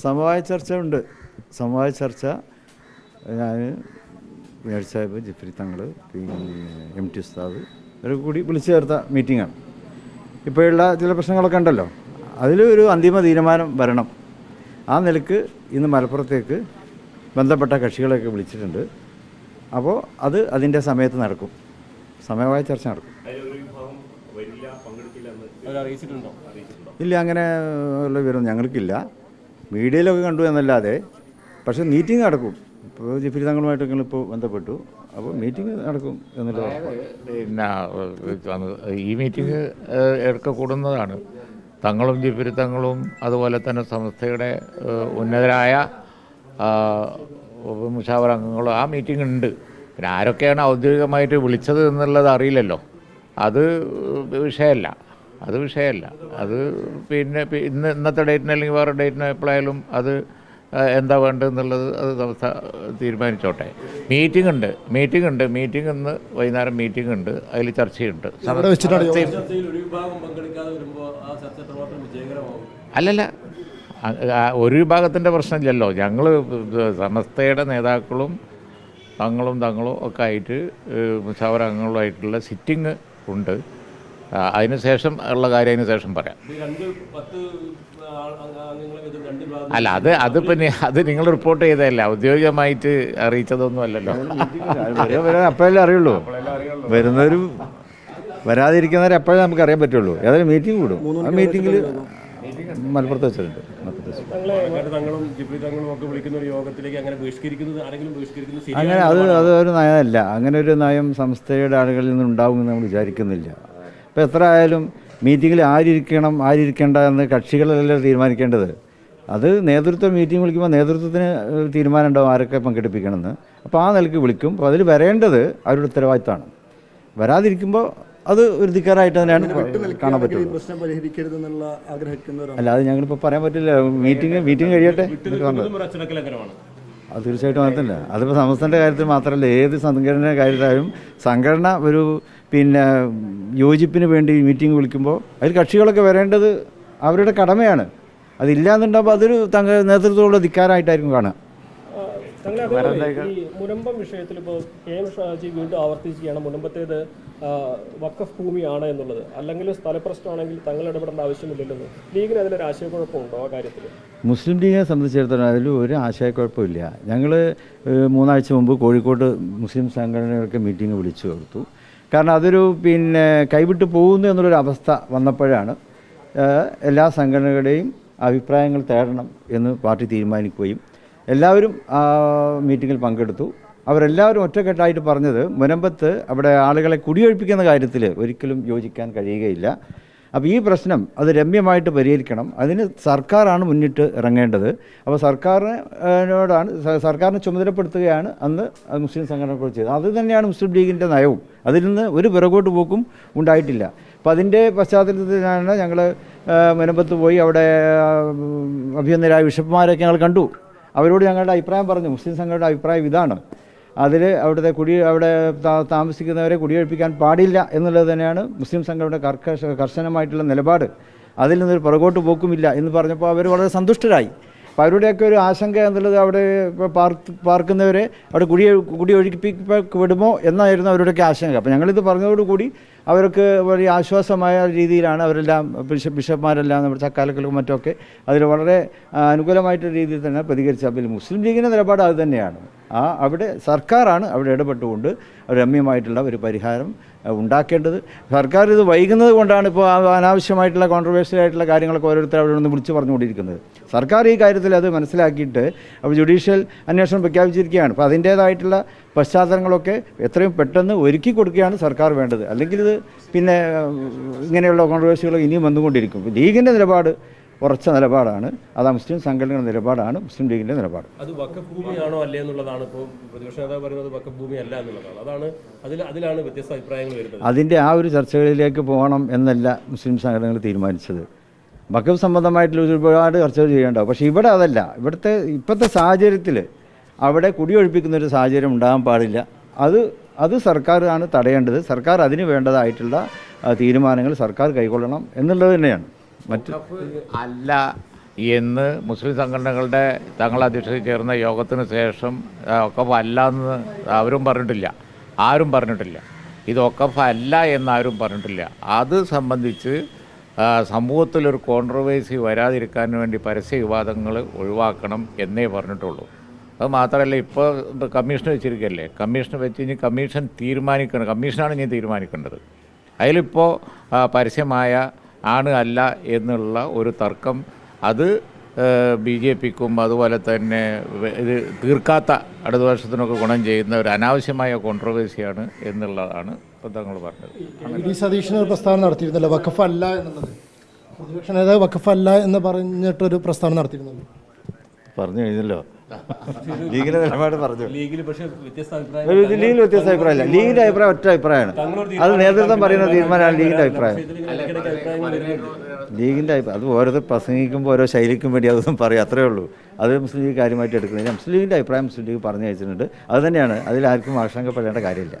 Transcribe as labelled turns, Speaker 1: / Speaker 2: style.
Speaker 1: സമവായ ചർച്ച ഉണ്ട് സമവായ ചർച്ച ഞാൻ മേഡ് സാഹിബ് ജിഫ്രി തങ്ങൾ പിന്നെ എം ടി ഉസ്താദ് ഇവരൊക്കെ കൂടി വിളിച്ചു ചേർത്ത മീറ്റിങ്ങാണ്. ഇപ്പോഴുള്ള ചില പ്രശ്നങ്ങളൊക്കെ ഉണ്ടല്ലോ അതിലൊരു അന്തിമ തീരുമാനം വരണം. ആ നിലയ്ക്ക് ഇന്ന് മലപ്പുറത്തേക്ക് ബന്ധപ്പെട്ട കക്ഷികളെയൊക്കെ വിളിച്ചിട്ടുണ്ട്. അപ്പോൾ അത് അതിന്റെ സമയത്ത് നടക്കും. സമയമായ ചർച്ച നടക്കും. ഇല്ല അങ്ങനെ ഉള്ള വിവരം ഞങ്ങൾക്കില്ല. മീഡിയയിലൊക്കെ കണ്ടു എന്നല്ലാതെ പക്ഷേ മീറ്റിംഗ് നടക്കും. ഇപ്പോൾ ജിഫിരി തങ്ങളുമായിട്ട് ഇപ്പോൾ ബന്ധപ്പെട്ടു. അപ്പോൾ മീറ്റിംഗ് നടക്കും എന്നിട്ട്
Speaker 2: പിന്നെ ഈ മീറ്റിംഗ് ഇടയ്ക്ക് കൂടുന്നതാണ്. തങ്ങളും ജിപ്പിരുത്തങ്ങളും അതുപോലെ തന്നെ സംസ്ഥയുടെ ഉന്നതരായ മുഷാവർ അംഗങ്ങളും ആ മീറ്റിംഗ് ഉണ്ട്. പിന്നെ ആരൊക്കെയാണ് ഔദ്യോഗികമായിട്ട് വിളിച്ചത് എന്നുള്ളത് അറിയില്ലല്ലോ. അത് വിഷയമല്ല. അത് വിഷയമല്ല. അത് പിന്നെ ഇന്ന് ഇന്നത്തെ ഡേറ്റിന് അല്ലെങ്കിൽ വേറെ ഡേറ്റിന് എപ്പോഴായാലും അത് എന്താ വേണ്ടതെന്നുള്ളത് അത് സംസ്ഥ തീരുമാനിച്ചോട്ടെ. മീറ്റിംഗ് ഉണ്ട് മീറ്റിംഗ് ഉണ്ട് മീറ്റിംഗ് ഇന്ന് വൈകുന്നേരം മീറ്റിംഗ് ഉണ്ട് അതിൽ ചർച്ചയുണ്ട് അല്ലല്ല. ഒരു വിഭാഗത്തിന്റെ പ്രശ്നമില്ലല്ലോ. ഞങ്ങൾ സമസ്തയുടെ നേതാക്കളും തങ്ങളും തങ്ങളും ഒക്കെ ആയിട്ട് മുഷാവർ അംഗങ്ങളുമായിട്ടുള്ള സിറ്റിംഗ് ഉണ്ട്. ആ, അതിന് ശേഷം ഉള്ള കാര്യം അതിന് ശേഷം പറയാം. അല്ല അത് അത് പിന്നെ അത് നിങ്ങൾ റിപ്പോർട്ട് ചെയ്തതല്ല. ഔദ്യോഗികമായിട്ട് അറിയിച്ചതൊന്നും അല്ലല്ലോ.
Speaker 1: അപ്പോഴല്ലേ അറിയുള്ളൂ. വരുന്നവരും വരാതിരിക്കുന്നവരെ അപ്പോഴേ നമുക്ക് അറിയാൻ പറ്റുള്ളൂ. ഏതായാലും മീറ്റിംഗ് കൂടും. ആ മീറ്റിംഗിൽ മലപ്പുറത്ത് വെച്ചിട്ടുണ്ട്. മലപ്പുറത്ത്
Speaker 3: തങ്ങളും ജിബ്രി തങ്ങളും ഒക്കെ വിളിക്കുന്ന ഒരു യോഗത്തിലേക്ക് അങ്ങനെ
Speaker 1: അത് അതൊരു ഒരു നയമല്ല. അങ്ങനെ ഒരു നയം സംസ്ഥയുടെ ആളുകളിൽ നിന്ന് ഉണ്ടാവുമെന്ന് നമ്മൾ വിചാരിക്കുന്നില്ല. അപ്പോൾ എത്ര ആയാലും മീറ്റിങ്ങിൽ ആരിക്കണം ആരിരിക്കേണ്ട എന്ന് കക്ഷികളെല്ലാം തീരുമാനിക്കേണ്ടത്. അത് നേതൃത്വം മീറ്റിംഗ് വിളിക്കുമ്പോൾ നേതൃത്വത്തിന് തീരുമാനം ഉണ്ടാവും ആരൊക്കെ പങ്കെടുപ്പിക്കണമെന്ന്. അപ്പോൾ ആ നിലയ്ക്ക് വിളിക്കും. അപ്പോൾ അതിൽ വരേണ്ടത് അവരുടെ ഉത്തരവാദിത്തമാണ് വരാതിരിക്കുമ്പോൾ അത് ഒരു ധിക്കാരായിട്ട് തന്നെയാണ് കാണാൻ പറ്റുന്നത്
Speaker 4: പ്രശ്നം പരിഹരിക്കരുതെന്നുള്ള ആഗ്രഹിക്കുന്നവരാണ്.
Speaker 1: അല്ല അത് ഞങ്ങളിപ്പോൾ പറയാൻ പറ്റില്ല. മീറ്റിംഗ് മീറ്റിംഗ് കഴിയട്ടെ. തീർച്ചയായിട്ടും അങ്ങനെ അതിപ്പോൾ സമസ്തന്റെ കാര്യത്തിൽ മാത്രമല്ല ഏത് സംഘടനയുടെ കാര്യത്തിലായാലും സംഘടന ഒരു പിന്നെ യോജിപ്പിന് വേണ്ടി മീറ്റിംഗ് വിളിക്കുമ്പോൾ അതിൽ കക്ഷികളൊക്കെ വരേണ്ടത് അവരുടെ കടമയാണ്. അതില്ലാന്നുണ്ടാകുമ്പോൾ അതൊരു തങ്ക നേതൃത്വമുള്ള ധിക്കാരായിട്ടായിരിക്കും കാണുക.
Speaker 5: ഈ മുനമ്പം വിഷയത്തിൽ ഇപ്പോൾ കെ എം ഷാജി വീണ്ടും ആവർത്തിക്കുകയാണ് മുനമ്പത്തേത് വക്കഫ് ഭൂമിയാണ് എന്നുള്ളത്. അല്ലെങ്കിൽ സ്ഥലപ്രശ്നമാണെങ്കിൽ തങ്ങൾ ഇടപെടേണ്ട ആവശ്യമില്ലല്ലോ. ലീഗിന് അതിലൊരു ആശയക്കുഴപ്പമുണ്ടോ ആ കാര്യത്തിൽ?
Speaker 1: മുസ്ലിം ലീഗിനെ സംബന്ധിച്ചിടത്തോളം അതിൽ ഒരു ആശയക്കുഴപ്പമില്ല. ഞങ്ങൾ മൂന്നാഴ്ച മുമ്പ് കോഴിക്കോട് മുസ്ലിം സംഘടനകൾക്ക് മീറ്റിംഗ് വിളിച്ചു കൊടുത്തു. കാരണം അതൊരു പിന്നെ കൈവിട്ട് പോകുന്നു എന്നുള്ളൊരു അവസ്ഥ വന്നപ്പോഴാണ് എല്ലാ സംഘടനകളുടെയും അഭിപ്രായങ്ങൾ തേടണം എന്ന് പാർട്ടി തീരുമാനിക്കുകയും എല്ലാവരും ആ മീറ്റിങ്ങിൽ പങ്കെടുത്തു. അവരെല്ലാവരും ഒറ്റക്കെട്ടായിട്ട് പറഞ്ഞത് മുനമ്പത്ത് അവിടെ ആളുകളെ കുടിയൊഴിപ്പിക്കുന്ന കാര്യത്തിൽ ഒരിക്കലും യോജിക്കാൻ കഴിയുകയില്ല. അപ്പോൾ ഈ പ്രശ്നം അത് രമ്യമായിട്ട് പരിഹരിക്കണം. അതിന് സർക്കാരാണ് മുന്നിട്ട് ഇറങ്ങേണ്ടത്. അപ്പോൾ സർക്കാരിനോടാണ് സർക്കാരിനെ ചുമതലപ്പെടുത്തുകയാണ് അന്ന് മുസ്ലിം സംഘടനകൾ ചെയ്തത്. അത് തന്നെയാണ് മുസ്ലിം ലീഗിന്റെ നയവും. അതിൽ നിന്ന് ഒരു പിറകോട്ട് പോക്കും ഉണ്ടായിട്ടില്ല. അപ്പോൾ അതിന്റെ പശ്ചാത്തലത്തിലാണ് ഞങ്ങൾ മുനമ്പത്ത് പോയി അവിടെ അഭ്യന്തരായ ബിഷപ്പുമാരൊക്കെ ഞങ്ങൾ കണ്ടു. അവരോട് ഞങ്ങളുടെ അഭിപ്രായം പറഞ്ഞു. മുസ്ലിം സംഘടനയുടെ അഭിപ്രായം ഇതാണ്. അതിൽ അവിടുത്തെ കുടി അവിടെ താമസിക്കുന്നവരെ കുടിയൊഴിപ്പിക്കാൻ പാടില്ല എന്നുള്ളത് തന്നെയാണ് മുസ്ലിം സംഘടനയുടെ കർക്കശ കർശനമായിട്ടുള്ള നിലപാട്. അതിൽ നിന്നൊരു പുറകോട്ട് പോക്കുമില്ല എന്ന് പറഞ്ഞപ്പോൾ അവർ വളരെ സന്തുഷ്ടരായി. അപ്പോൾ അവരുടെയൊക്കെ ഒരു ആശങ്ക എന്നുള്ളത് അവിടെ പാർക്ക് പാർക്കുന്നവരെ അവിടെ കുടി കുടി വിടുമോ എന്നായിരുന്നു അവരുടെയൊക്കെ ആശങ്ക. അപ്പോൾ ഞങ്ങളിത് പറഞ്ഞതോടുകൂടി അവർക്ക് വലിയ ആശ്വാസമായ രീതിയിലാണ് അവരെല്ലാം ബിഷപ്പ് ബിഷപ്പ്മാരെല്ലാം നമ്മുടെ ചക്കാലക്കലും മറ്റൊക്കെ അതിൽ വളരെ അനുകൂലമായിട്ടുള്ള രീതിയിൽ തന്നെ പ്രതികരിച്ചു അപ്പോൾ മുസ്ലിം ലീഗിന്റെ നിലപാട് അത് തന്നെയാണ്. ആ അവിടെ സർക്കാരാണ് അവിടെ ഇടപെട്ടുകൊണ്ട് രമ്യമായിട്ടുള്ള ഒരു പരിഹാരം ഉണ്ടാക്കേണ്ടത്. സർക്കാർ ഇത് വൈകുന്നത് കൊണ്ടാണ് ഇപ്പോൾ അനാവശ്യമായിട്ടുള്ള കോൺട്രവേഴ്സ്യൽ ആയിട്ടുള്ള കാര്യങ്ങളൊക്കെ ഓരോരുത്തർ അവിടെ നിന്ന് വിളിച്ചു പറഞ്ഞുകൊണ്ടിരിക്കുന്നത്. സർക്കാർ ഈ കാര്യത്തിൽ അത് മനസ്സിലാക്കിയിട്ട് അപ്പോൾ ജുഡീഷ്യൽ അന്വേഷണം പ്രഖ്യാപിച്ചിരിക്കുകയാണ്. അപ്പോൾ അതിന്റേതായിട്ടുള്ള പശ്ചാത്തലങ്ങളൊക്കെ എത്രയും പെട്ടെന്ന് ഒരുക്കി കൊടുക്കുകയാണ് സർക്കാർ വേണ്ടത്. അല്ലെങ്കിൽ ഇത് പിന്നെ ഇങ്ങനെയുള്ള കോൺട്രവേഴ്സികൾ ഇനിയും വന്നുകൊണ്ടിരിക്കും. ലീഗിന്റെ നിലപാട് ഉറച്ച നിലപാടാണ്. അത് ആ മുസ്ലിം സംഘടനയുടെ നിലപാടാണ് മുസ്ലിം ലീഗിന്റെ നിലപാട്.
Speaker 3: അത് വക്കഫ് ഭൂമിയാണോ അല്ലേ എന്നുള്ളതാണ് ഇപ്പോൾ പ്രതിപക്ഷ നേതാവ് പറയുന്നത് വക്കഫ് ഭൂമി അല്ല എന്നുള്ളതാണ്. അതാണ് അതിൽ അതിലാണ് വ്യത്യസ്ത അഭിപ്രായങ്ങൾ വരുന്നത്.
Speaker 1: അതിന്റെ ആ ഒരു ചർച്ചകളിലേക്ക് പോകണം എന്നല്ല മുസ്ലിം സംഘടനകൾ തീരുമാനിച്ചത്. വക്കഫ് സംബന്ധമായിട്ടുള്ള ഒരുപാട് ചർച്ചകൾ ചെയ്യേണ്ടാവും പക്ഷേ ഇവിടെ അതല്ല. ഇവിടുത്തെ ഇപ്പോഴത്തെ സാഹചര്യത്തിൽ അവിടെ കുടിയൊഴിപ്പിക്കുന്ന ഒരു സാഹചര്യം ഉണ്ടാകാൻ പാടില്ല. അത് അത് സർക്കാരാണ് തടയേണ്ടത്. സർക്കാർ അതിന് വേണ്ടതായിട്ടുള്ള തീരുമാനങ്ങൾ സർക്കാർ കൈക്കൊള്ളണം എന്നുള്ളത് തന്നെയാണ്. മറ്റ്
Speaker 2: അല്ല എന്ന് മുസ്ലിം സംഘടനകളുടെ തങ്ങൾ അധ്യക്ഷതയിൽ ചേർന്ന യോഗത്തിന് ശേഷം ഒക്കെ ഒക്കഫ് അല്ല എന്ന് അവരും പറഞ്ഞിട്ടില്ല. ആരും പറഞ്ഞിട്ടില്ല. ഇത് ഒക്കഫ് അല്ല എന്നാരും പറഞ്ഞിട്ടില്ല. അത് സംബന്ധിച്ച് സമൂഹത്തിലൊരു കോൺട്രവേഴ്സി വരാതിരിക്കാൻ വേണ്ടി പരസ്യ വിവാദങ്ങൾ ഒഴിവാക്കണം എന്നേ പറഞ്ഞിട്ടുള്ളൂ. അത് മാത്രമല്ല ഇപ്പോൾ കമ്മീഷൻ വെച്ചിരിക്കല്ലേ? കമ്മീഷൻ വെച്ച് ഇനി കമ്മീഷൻ തീരുമാനിക്കണം. കമ്മീഷനാണ് ഇനി തീരുമാനിക്കേണ്ടത്. അതിലിപ്പോൾ പരസ്യമായ ആണ് അല്ല എന്നുള്ള ഒരു തർക്കം അത് ബി ജെ പിക്കും അതുപോലെ തന്നെ ഇത് തീർക്കാത്ത അടുത്ത വർഷത്തിനൊക്കെ ഗുണം ചെയ്യുന്ന ഒരു അനാവശ്യമായ കോൺട്രവേഴ്സിയാണ് എന്നുള്ളതാണ് തങ്ങൾ പറഞ്ഞത്.
Speaker 6: വി ഒരു പ്രസ്താവന നടത്തിയിരുന്നല്ലോ വഖഫ് അല്ല എന്നുള്ളത്. പ്രതിപക്ഷ നേതാവ് വഖഫ് അല്ല എന്ന് പറഞ്ഞിട്ടൊരു പ്രസ്താവന നടത്തിയിരുന്നല്ലോ.
Speaker 1: പറഞ്ഞു കഴിഞ്ഞല്ലോ. ലീഗിന്റെ നിലപാട് പറഞ്ഞു.
Speaker 3: ലീഗിൽ പക്ഷേ വ്യത്യസ്ത അഭിപ്രായം
Speaker 1: ലീഗിൽ വ്യത്യസ്ത അഭിപ്രായമല്ല. ലീഗിന്റെ അഭിപ്രായം ഒറ്റ അഭിപ്രായമാണ്. അത് നേതൃത്വം പറയുന്ന തീരുമാനമാണ് ലീഗിന്റെ അഭിപ്രായം. ലീഗിന്റെ അഭിപ്രായം അത് ഓരോ പ്രസംഗിക്കുമ്പോൾ ഓരോ ശൈലിക്കും വേണ്ടി അതൊന്നും പറയും. അത്രേ ഉള്ളൂ. അത് മുസ്ലിം ലീഗ് കാര്യമായിട്ട് എടുക്കുന്നില്ല. മുസ്ലിം ലീഗിന്റെ അഭിപ്രായം മുസ്ലിം ലീഗ് പറഞ്ഞു വെച്ചിട്ടുണ്ട് അത് തന്നെയാണ്. അതിൽ ആർക്കും ആശങ്കപ്പെടേണ്ട കാര്യമില്ല.